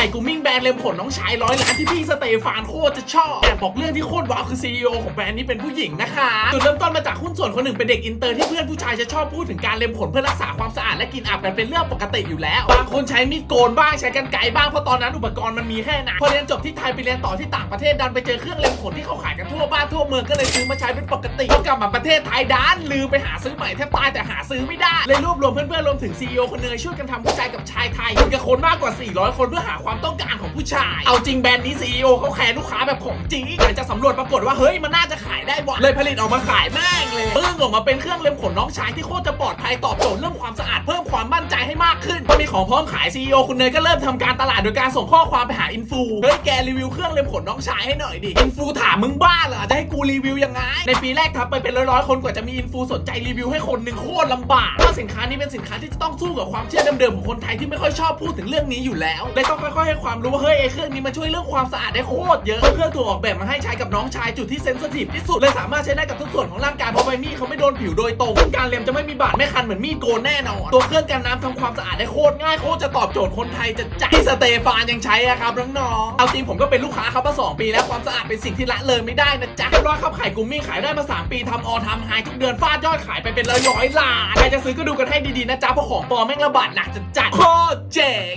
ข่กูมิ่งแบรนด์เลมผลน้องชายร้อยล้านที่พี่สเตฟานโคตรจะชอบแต่บอกเรื่องที่โคตรว้าวคือ CEO ของแบรนด์นี้เป็นผู้หญิงนะคะจุดเริ่มต้นมาจากหุ้นส่วนคนหนึ่งเป็นเด็กอินเตอร์ที่เพื่อนผู้ชายจะชอบพูดถึงการเลมผลเพื่อรักษาความสะอาดและกินอับกันเป็นเรื่องปกติอยู่แล้วบางคนใช้มีดโกนบ้างใช้กันไกรบ้างเพราะตอนนั้นอุปกรณ์มันมีแค่นั้นพอเรียนจบที่ไทยไปเรียนต่อที่ต่างประเทศดันไปเจอเครื่องเลมขนที่เขาขายกันทั่วบ้านทั่วเมืองก็เลยซื้อมาใช้เป็นปกติพอกลับมาประเทศไทยดันลืมไปหาซื้อใหม่แทบตายแต่หาซื้อไม่ได้เลยรวบรวมเพื่อนๆรวมถึง CEO คนเนยช่วยกันทำวิจัยกับชายไทยคุยกับคนมากกว่า 400 คนเพื่อหาความความต้องการของผู้ชาย เอาจริงแบรนด์นี้ซีอีโอเขาแคร์ลูกค้าแบบของจริงหลังจากสำรวจปรากฏว่าเฮ้ยมันน่าจะขายได้ว่ะเลยผลิตออกมาขายแม่งเลยเพิ่งออกมาเป็นเครื่องเล็มขนน้องชายที่โคตรจะปลอดภัยตอบโจทย์เรื่องความสะอาดเพิ่มความมั่นใจให ขอมีของพร้อมขาย CEO คุณเนยก็เริ่มทำการตลาดโดยการส่งข้อความไปหาอินฟูเฮ้ยแกรีวิวเครื่องเล็มขนน้องชายให้หน่อยดิอินฟูถามมึงบ้าเหรอจะให้กูรีวิวยังไงในปีแรกทำไปเป็นร้อยๆคนกว่าจะมีอินฟูสนใจรีวิวให้คนหนึ่งโคตรลำบากเพราะสินค้านี้เป็นสินค้าที่จะต้องสู้กับความเชื่อเดิมๆของคนไทยที่ไม่ค่อยชอบพูดถึงเรื่องนี้อยู่แล้วเลยต้องค่อยๆให้ความรู้ว่าเฮ้ยไอ้เครื่องนี้มันช่วยเรื่องความสะอาดได้โคตรเยอะเครื่องถูกออกแบบมาให้ใช้กับน้องชายจุดที่เซนซิทีฟที่สุดเลยสามารถใช้ได้กับทุกส่วนของร่างกาย เพราะใบมีดเขาไม่โดนผิวโดยตรงซึ่งการเล็มจะไม่มีบาดไม่คันเหมือนมีดโกนแน่นอน ตัวเครื่องกันน้ำทำความสะอาดได้โคตรง่ายโคตรจะตอบโจทย์คนไทยจะใจที่สเตฟานยังใช้อะครับน้องๆเอาจริงผมก็เป็นลูกค้าเขามาสองปีแล้วความสะอาดเป็นสิ่งที่ละเลยไม่ได้นะจ๊ะย้อยครับขายกุมมี่ขายได้มาสามปีทำออทำไฮทุกเดือนฟาดยอดขายไปเป็นร้อยล้านใครจะซื้อก็ดูกันให้ดีๆนะจ๊ะเพราะของปลอมแม่งระบาดหนักจะจัดโคตรเจ๋ง